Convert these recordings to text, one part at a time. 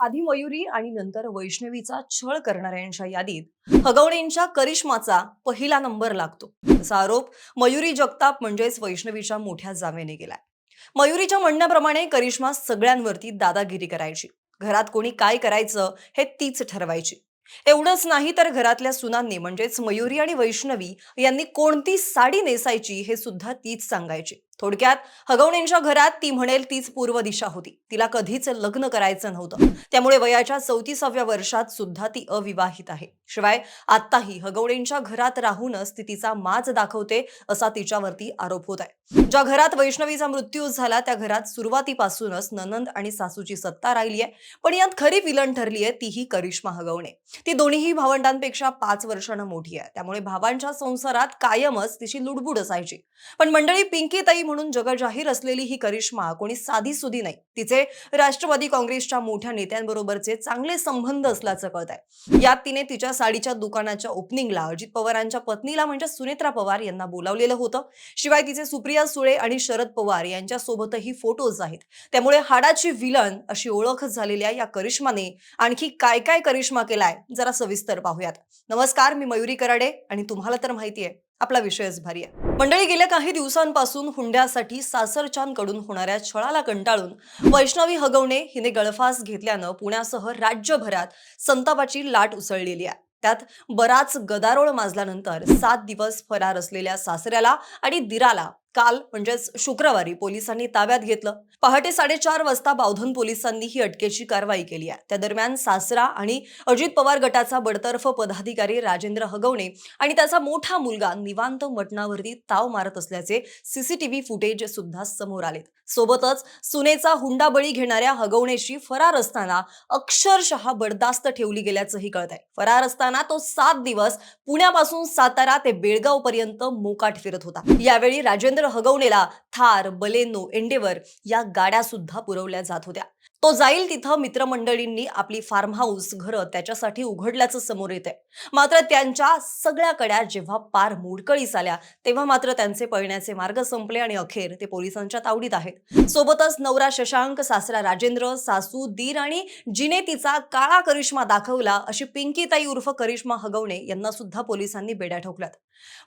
आधी मयुरी आणि नंतर वैष्णवीचा छळ करणाऱ्यांच्या यादीत हगवणेंच्या करिश्माचा पहिला नंबर लागतो. असा आरोप मयुरी जगताप म्हणजेच वैष्णवीच्या मोठ्या जावेने केलाय. मयुरीच्या म्हणण्याप्रमाणे करिश्मा सगळ्यांवरती दादागिरी करायची. घरात कोणी काय करायचं हे तीच ठरवायची. एवढंच नाही तर घरातल्या सुनांनी म्हणजेच मयुरी आणि वैष्णवी यांनी कोणती साडी नेसायची हे सुद्धा तीच सांगायची. थोडक्यात हगवणेंच्या घरात ती म्हणेल तीच पूर्व दिशा होती. तिला कधीच लग्न करायचं नव्हतं. त्यामुळे वयाच्या चौतीसाव्या वर्षात सुद्धा ती अविवाहित आहे. शिवाय आत्ताही हगवणेंच्या घरात राहूनच ती तिचा माज दाखवते असा तिच्यावरती आरोप होत आहे. ज्या घरात वैष्णवीचा मृत्यू झाला त्या घरात सुरुवातीपासूनच ननंद आणि सासूची सत्ता राहिली आहे. पण यात खरी विलन ठरली आहे तीही करिश्मा हगवणे. ती दोन्हीही भावंडांपेक्षा पाच वर्षानं मोठी आहे. त्यामुळे भावांच्या संसारात कायमच तिची लुडबुड असायची. पण मंडळी पिंकी ताई म्हणून जगजाहीर असलेली ही करिश्मा कोणी साधी सुधी नाही. तिचे राष्ट्रवादी काँग्रेसच्या मोठ्या नेत्यांबरोबरचे चांगले संबंध असल्याचं कळत आहे. यात तिने तिच्या साडीच्या दुकानाच्या ओपनिंगला अजित पवारांच्या पत्नीला म्हणजे सुनेत्रा पवार यांना बोलावलेलं होतं. शिवाय तिचे सुप्रिया सुळे आणि शरद पवार यांच्या सोबतही फोटोज आहेत. त्यामुळे हाडाची विलन अशी ओळख झालेल्या या करिश्माने आणखी काय काय करिश्मा केलाय जरा सविस्तर पाहूयात. नमस्कार मी मयुरी कराडे आणि तुम्हाला तर माहिती आहे. आपला विषयच भारी आहे. मंडळी गेल्या काही दिवसांपासून हुंड्यासाठी सासरच्यांकडून होणाऱ्या छळाला कंटाळून वैष्णवी हगवणे हिने गळफास घेतल्यानं पुण्यासह राज्यभरात संतापाची लाट उसळलेली आहे. त्यात बराच गदारोळ माजल्यानंतर सात दिवस फरार असलेल्या सासऱ्याला आणि दिराला काल म्हणजेच शुक्रवारी पोलिसांनी ताब्यात घेतलं. पहाटे साडेचार वाजता बावधन पोलिसांनी ही अटकेची कारवाई केली आहे. त्या दरम्यान सासरा आणि अजित पवार गटाचा बडतर्फ पदाधिकारी राजेंद्र हगवणे आणि त्याचा मोठा मुलगा निवांत मटणावरती ताव मारत असल्याचे सीसीटीव्ही फुटेज सुद्धा समोर आलेत. सोबतच सुनेचा हुंडा बळी घेणाऱ्या हगवणेशी फरार असताना अक्षरशः बडदास्त ठेवली गेल्याचंही कळत आहे फरार असताना तो सात दिवस पुण्यापासून सातारा ते बेळगाव पर्यंत मोकाट फिरत होता. यावेळी राजेंद्र हगवलेला थार बलेनो एंडेवर या गाड्या सुद्धा पुरवल्या जात होत्या. तो जाईल तिथं मित्रमंडळींनी आपली फार्म हाऊस घरं त्याच्यासाठी उघडल्याचं समोर येत आहे मात्र त्यांच्या सगळ्याकड्या जेव्हा पार मोडकळीस आल्या तेव्हा मात्र त्यांचे पळण्याचे मार्ग संपले आणि अखेर ते पोलिसांच्या तावडीत आहेत. सोबतच नवरा शशांक सासरा राजेंद्र सासू दीर आणि जिने तिचा काळा करिश्मा दाखवला अशी पिंकीताई उर्फ करिश्मा हगवणे यांना सुद्धा पोलिसांनी बेड्या ठोकल्यात.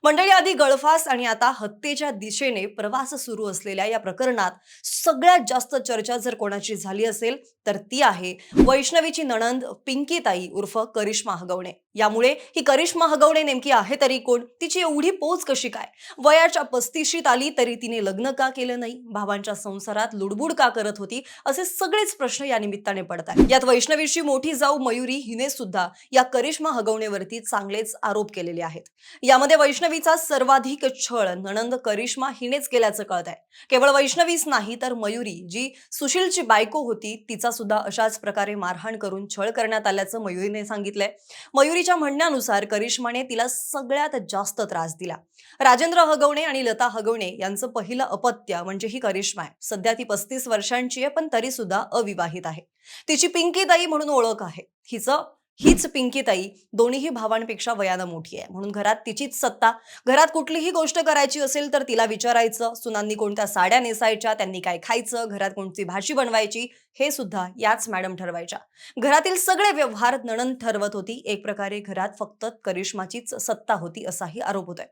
मंडळी आधी गळफास आणि आता हत्येच्या दिशेने प्रवास सुरू असलेल्या या प्रकरणात सगळ्यात जास्त चर्चा जर कोणाची झाली असेल तर ती आहे वैष्णवीची नणंद पिंकीताई उर्फ करिश्मा हगवणे यामुळे ही करिश्मा हगवणे नेमकी आहे तरी कोण? तिची एवढी पोच कशी काय? वयाच्या पस्तीशीत आली तरी तिने लग्न का केलं नाही? भावांच्या संसारात लुडबुड का करत होती? असे सगळेच प्रश्न या निमित्ताने पडतात यात वैष्णवीची मोठी जाऊ मयुरी हिने सुद्धा या करिश्मा हगवणेवरती चांगलेच आरोप केलेले आहेत. यामध्ये वैष्णवीचा सर्वाधिक छळ नणंद करिश्मा हिनेच केल्याचं कळत आहे केवळ वैष्णवीच नाही तर मयुरी जी सुशीलची बायको होती तिचा सुद्धा अशाच प्रकारे मारहाण करून छळ करण्यात आल्याचं मयुरीने सांगितलंय. मयुरीच्या म्हणण्यानुसार करिश्माने तिला सगळ्यात जास्त त्रास दिला. राजेंद्र हगवणे आणि लता हगवणे यांचं पहिलं अपत्य म्हणजे ही करिश्मा आहे. सध्या ती पस्तीस वर्षांची आहे पण तरी सुद्धा अविवाहित आहे. तिची पिंकी ताई म्हणून ओळख आहे. हिचं हीच पिंकीताई दोन्हीही भावांपेक्षा वयानं मोठी आहे. म्हणून घरात तिचीच सत्ता. घरात कुठलीही गोष्ट करायची असेल तर तिला विचारायचं. सुनांनी कोणत्या साड्या नेसायच्या? त्यांनी काय खायचं? घरात कोणती भाजी बनवायची? हे सुद्धा याच मॅडम ठरवायच्या. घरातील सगळे व्यवहार नणंद ठरवत होती. एक प्रकारे घरात फक्त करिश्माचीच सत्ता होती असाही आरोप होतोय.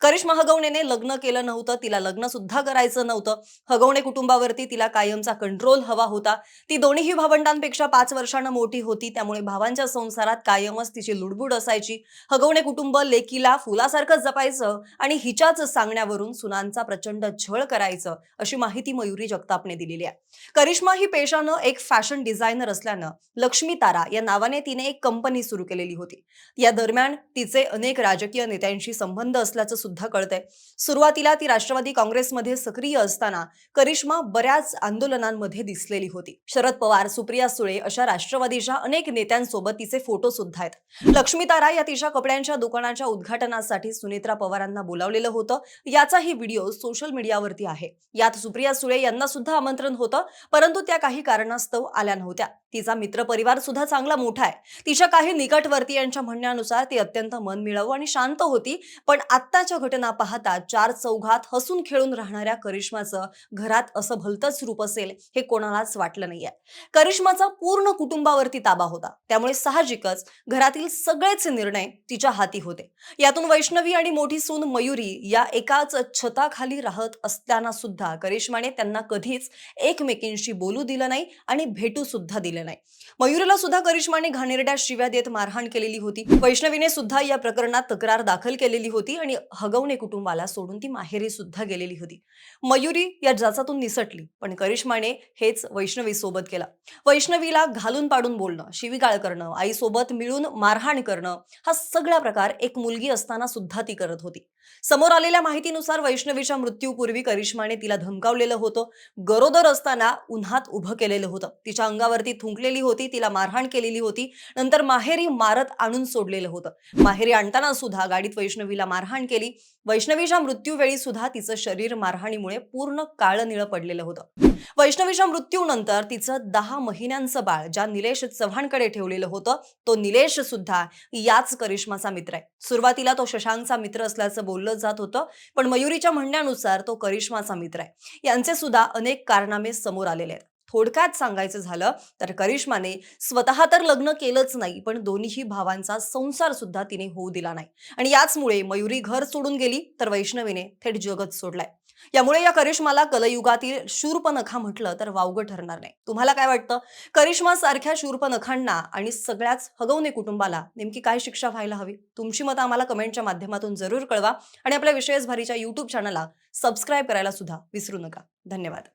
करिश्मा हगवणेने लग्न केलं नव्हतं. तिला लग्न सुद्धा करायचं नव्हतं. हगवणे कुटुंबावरती तिला कायमचा कंट्रोल हवा होता. ती दोन्हीही भावंडांपेक्षा पाच वर्षानं मोठी होती. त्यामुळे भावांच्या संसारात कायमच तिची लुडबुड असायची. हगवणे कुटुंब लेकीला फुलासारखं जपायचं आणि हिच्याच सांगण्यावरून सुनांचा प्रचंड छळ करायचं अशी माहिती मयुरी जगतापने दिलेली आहे. करिश्मा ही पेशानं एक फॅशन डिझायनर असल्यानं लक्ष्मी तारा या नावाने तिने एक कंपनी सुरू केलेली होती. या दरम्यान तिचे अनेक राजकीय नेत्यांशी संबंध असल्याचं सुद्धा कळतंय. सुरुवातीला ती राष्ट्रवादी काँग्रेसमध्ये सक्रिय असताना करिश्मा बऱ्याच आंदोलनांमध्ये दिसलेली होती. शरद पवार सुप्रिया सुळे अशा राष्ट्रवादीच्या अनेक नेत्यांसोबत तिचे फोटो सुद्धा आहेत. लक्ष्मी तारा या तिच्या कपड्यांच्या दुकानाच्या उद्घाटनासाठी सुनेत्रा पवारांना बोलावलेलं होतं. याचाही व्हिडिओ सोशल मीडियावरती आहे. यात सुप्रिया सुळे यांना सुद्धा आमंत्रण होतं परंतु त्या काही कारणास्तव आल्या नव्हत्या. तिचा मित्रपरिवार सुद्धा चांगला मोठा आहे. तिच्या काही निकटवर्तीयांच्या म्हणण्यानुसार ती अत्यंत मनमिळावू आणि शांत होती. पण आत्ताच्या घटना पाहता चार चौघात हसून खेळून राहणाऱ्या करिश्माचं घरात असं भलतंच रूप असेल हे कोणालाच वाटलं नाहीये. करिश्माचा पूर्ण कुटुंबावरती ताबा होता. त्यामुळे साहजिकच घरातील सगळेच निर्णय तिच्या हाती होते. यातून वैष्णवी आणि मोठी सून मयुरी या एकाच छताखाली राहत असताना सुद्धा करिश्माने त्यांना कधीच एकमेकींशी बोलू दिलं नाही आणि भेटू सुद्धा दिलं नाही. मयुरीला सुद्धा करिश्माने घाणेरड्या शिव्या देत मारहाण केलेली होती. वैष्णवीने सुद्धा या प्रकरणात तक्रार दाखल केलेली होती आणि हगवणे कुटुंबाला सोडून ती माहेरी सुद्धा गेलेली होती. मयुरी या जाचातून निसटली पण करिश्माने हेच वैष्णवी सोबत केला. वैष्णवीला घालून पाडून बोलणं शिवीगाळ करणं आईसोबत मिळून मारहाण करणं हा सगळा प्रकार एक मुलगी असताना सुद्धा ती करत होती. समोर आलेल्या माहितीनुसार वैष्णवीच्या मृत्यूपूर्वी करिश्माने तिला धमकावलेलं होतं. गरोदर असताना उन्हात उभं केलेलं होतं. तिच्या अंगावरती थुंकलेली होती तिला मारहाण केलेली होती. नंतर माहेरी मारत आणून सोडलेलं होतं. माहेरी आणताना सुद्धा गाडीत वैष्णवीला मारहाण केली. वैष्णवीच्या मृत्यूवेळी सुद्धा तिचं शरीर मारहाणीमुळे पूर्ण काळं निळं पडलेलं होतं. वैष्णवीच्या मृत्यूनंतर तिचं दहा महिन्यांचं बाळ ज्या निलेश चव्हाणकडे ठेवलेलं होतं तो निलेश सुद्धा याच करिश्माचा मित्र आहे. सुरुवातीला तो शशांकचा मित्र असल्याचं बोललं जात होतं पण मयुरीच्या म्हणण्यानुसार तो करिश्माचा मित्र आहे. यांचे सुद्धा अनेक कारनामे समोर आलेले आहेत. थोडक्यात सांगायचं झालं तर करिश्माने स्वतः तर लग्न केलंच नाही पण दोन्हीही भावांचा संसार सुद्धा तिने होऊ दिला नाही. आणि याचमुळे मयुरी घर सोडून गेली तर वैष्णवीने थेट जगत सोडलाय. यामुळे या करिश्माला कलयुगातील शूर्पनखा म्हटलं तर वावगं ठरणार नाही. तुम्हाला काय वाटतं? करिश्मा सारख्या शूर्पनखांना आणि सगळ्याच हगवणे कुटुंबाला नेमकी काय शिक्षा व्हायला हवी? तुमची मतं आम्हाला कमेंटच्या माध्यमातून जरूर कळवा आणि आपल्या विशेष भारीच्या युट्यूब चॅनलला सबस्क्राईब करायला सुद्धा विसरू नका. धन्यवाद.